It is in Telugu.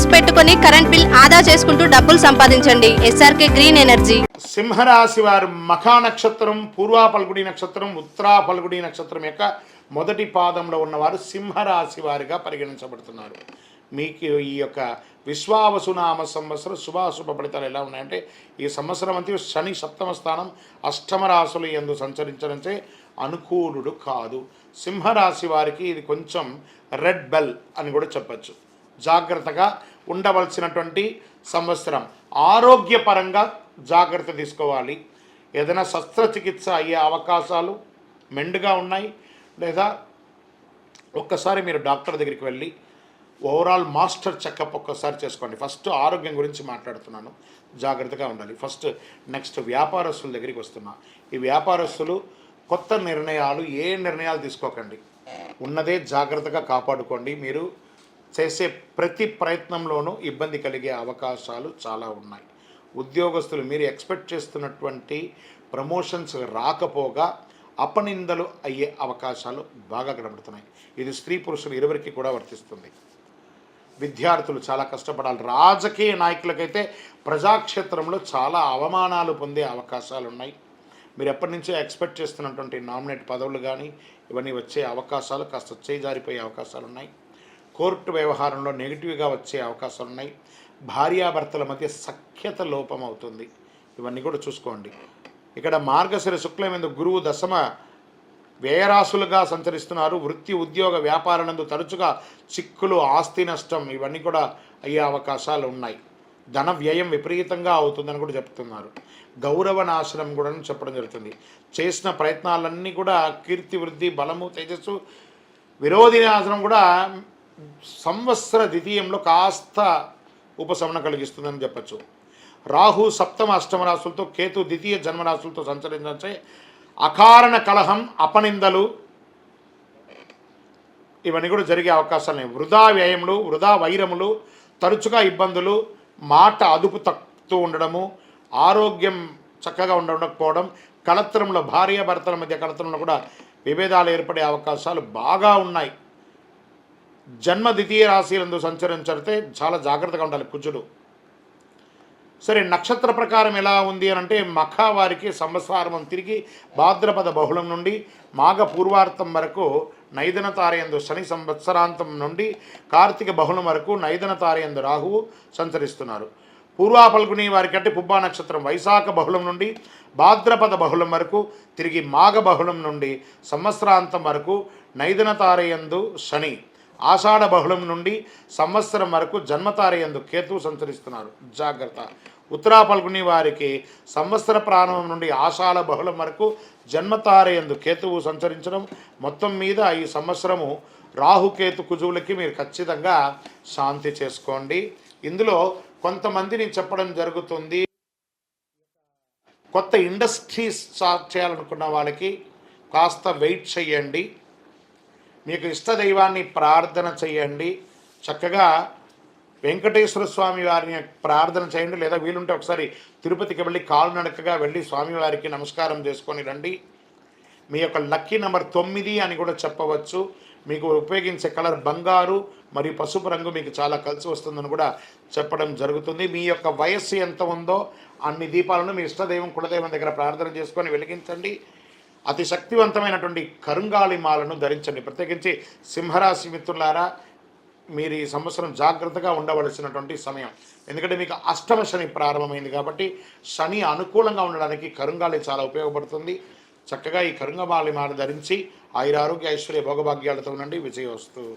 సెల్స్ పెట్టుకుని కరెంట్ బిల్ ఆదా చేసుకుంటూ డబ్బులు సంపాదించండి. SRK Green Energy. సింహరాశి వారు మఖా నక్షత్రం పూర్వ పల్గుడి నక్షత్రం ఉత్తరా పల్గుడి నక్షత్రం యొక్క మొదటి పాదంలో ఉన్నవారు సింహరాశి వారిగా పరిగణించబడుతున్నారు. మీకు ఈ యొక్క విశ్వావసునామ సంవత్సరం శుభాశుభ ఫలితాలు ఎలా ఉన్నాయంటే ఈ సంవత్సరం అంతా శని సప్తమ స్థానం అష్టమ రాశులు ఎందు సంచరించడంచే అనుకూలుడు కాదు. సింహరాశి వారికి ఇది కొంచెం రెడ్ బెల్ అని కూడా చెప్పచ్చు. జాగ్రత్తగా ఉండవలసినటువంటి సంవత్సరం. ఆరోగ్యపరంగా జాగ్రత్త తీసుకోవాలి. ఏదైనా శస్త్రచికిత్స అయ్యే అవకాశాలు మెండుగా ఉన్నాయి. లేదా ఒక్కసారి మీరు డాక్టర్ దగ్గరికి వెళ్ళి ఓవరాల్ మాస్టర్ చెకప్ ఒక్కసారి చేసుకోండి. ఫస్ట్ ఆరోగ్యం గురించి మాట్లాడుతున్నాను. జాగ్రత్తగా ఉండాలి. ఫస్ట్ నెక్స్ట్ వ్యాపారస్తుల దగ్గరికి వస్తున్నా. ఈ వ్యాపారస్తులు కొత్త నిర్ణయాలు ఏ నిర్ణయాలు తీసుకోకండి. ఉన్నదే జాగ్రత్తగా కాపాడుకోండి. మీరు చేసే ప్రతి ప్రయత్నంలోనూ ఇబ్బంది కలిగే అవకాశాలు చాలా ఉన్నాయి. ఉద్యోగస్తులు మీరు ఎక్స్పెక్ట్ చేస్తున్నటువంటి ప్రమోషన్స్ రాకపోగా అపనిందలు అయ్యే అవకాశాలు బాగా కనబడుతున్నాయి. ఇది స్త్రీ పురుషులు ఇరువురికి కూడా వర్తిస్తుంది. విద్యార్థులు చాలా కష్టపడాలి. రాజకీయ నాయకులకైతే ప్రజాక్షేత్రంలో చాలా అవమానాలు పొందే అవకాశాలు ఉన్నాయి. మీరు ఎప్పటి నుంచో ఎక్స్పెక్ట్ చేస్తున్నటువంటి నామినేట్ పదవులు కానీ ఇవన్నీ వచ్చే అవకాశాలు కాస్త చేజారిపోయే అవకాశాలు ఉన్నాయి. కోర్టు వ్యవహారంలో నెగిటివ్గా వచ్చే అవకాశాలు ఉన్నాయి భార్యాభర్తల మధ్య సఖ్యత లోపం అవుతుంది ఇవన్నీ కూడా చూసుకోండి. ఇక్కడ మార్గశిర శుక్లమైందు గురువు దశమ వ్యయరాశులుగా సంచరిస్తున్నారు. వృత్తి ఉద్యోగ వ్యాపారనందు తరచుగా చిక్కులు ఆస్తి నష్టం ఇవన్నీ కూడా అయ్యే అవకాశాలు ఉన్నాయి. ధన వ్యయం విపరీతంగా అవుతుందని కూడా చెప్తున్నారు. గౌరవ నాశనం కూడా చెప్పడం జరుగుతుంది. చేసిన ప్రయత్నాలన్నీ కూడా కీర్తి వృద్ధి బలము తేజస్సు విరోధి నాశనం కూడా సంవత్సర ద్వితీయంలో కాస్త ఉపశమనం కలిగిస్తుందని చెప్పచ్చు. రాహు సప్తమ అష్టమ రాశులతో కేతు ద్వితీయ జన్మరాశులతో సంచరించే అకారణ కలహం అపనిందలు ఇవన్నీ కూడా జరిగే అవకాశాలు ఉన్నాయి. వృధా వ్యయములు వృధా వైరములు తరచుగా ఇబ్బందులు మాట అదుపు తక్కుతూ ఉండడము ఆరోగ్యం చక్కగా ఉండకపోవడం కళత్రంలో భార్య భర్తల మధ్య కళత్రంలో కూడా విభేదాలు ఏర్పడే అవకాశాలు బాగా ఉన్నాయి. జన్మ ద్వితీయ రాశిలందు సంచరించడితే చాలా జాగ్రత్తగా ఉండాలి కుజుడు. సరే నక్షత్ర ప్రకారం ఎలా ఉంది అని అంటే మఖ వారికి సంవత్సరం తిరిగి భాద్రపద బహుళం నుండి మాఘ పూర్వార్థం వరకు నైదన తారయందు శని సంవత్సరాంతం నుండి కార్తీక బహుళం వరకు నైదన తారయందు రాహువు సంచరిస్తున్నారు. పూర్వా పల్గుని వారికి అంటే పుబ్బా నక్షత్రం వైశాఖ బహుళం నుండి భాద్రపద బహుళం వరకు తిరిగి మాఘ బహుళం నుండి సంవత్సరాంతం వరకు నైదన తారయందు శని ఆషాఢ బహుళం నుండి సంవత్సరం వరకు జన్మతారయందు కేతు సంచరిస్తున్నారు. జాగ్రత్త. ఉత్తరా పల్గుని వారికి సంవత్సర ప్రారంభం నుండి ఆషాఢ బహుళం వరకు జన్మతారయందు కేతువు సంచరించడం. మొత్తం మీద ఈ సంవత్సరము రాహుకేతు కుజువులకి మీరు ఖచ్చితంగా శాంతి చేసుకోండి. ఇందులో కొంతమందిని చెప్పడం జరుగుతుంది. కొత్త ఇండస్ట్రీస్ స్టార్ట్ చేయాలనుకున్న వాళ్ళకి కాస్త వెయిట్ చేయండి. మీకు ఇష్టదైవాన్ని ప్రార్థన చేయండి. చక్కగా వెంకటేశ్వర స్వామి వారిని ప్రార్థన చేయండి. లేదా వీలుంటే ఒకసారి తిరుపతికి వెళ్ళి కాలునడకగా వెళ్ళి స్వామివారికి నమస్కారం చేసుకొని రండి. మీ యొక్క లక్కీ నెంబర్ తొమ్మిది అని కూడా చెప్పవచ్చు. మీకు ఉపయోగించే కలర్ బంగారు మరియు పసుపు రంగు మీకు చాలా కలిసి వస్తుందని కూడా చెప్పడం జరుగుతుంది. మీ యొక్క వయస్సు ఎంత ఉందో అన్ని దీపాలను మీ ఇష్టదైవం కులదైవం దగ్గర ప్రార్థన చేసుకొని వెలిగించండి. అతి శక్తివంతమైనటువంటి కరుంగాళి మాలను ధరించండి. ప్రత్యేకించి సింహరాశి మిత్రులారా మీరు ఈ సంవత్సరం జాగ్రత్తగా ఉండవలసినటువంటి సమయం. ఎందుకంటే మీకు అష్టమ శని ప్రారంభమైంది కాబట్టి శని అనుకూలంగా ఉండడానికి కరుంగాలి చాలా ఉపయోగపడుతుంది. చక్కగా ఈ కరుంగమాలి మాల ధరించి ఆయురారోగ్య ఐశ్వర్య భోగభాగ్యాలతో ఉండండి. విజయవస్తు.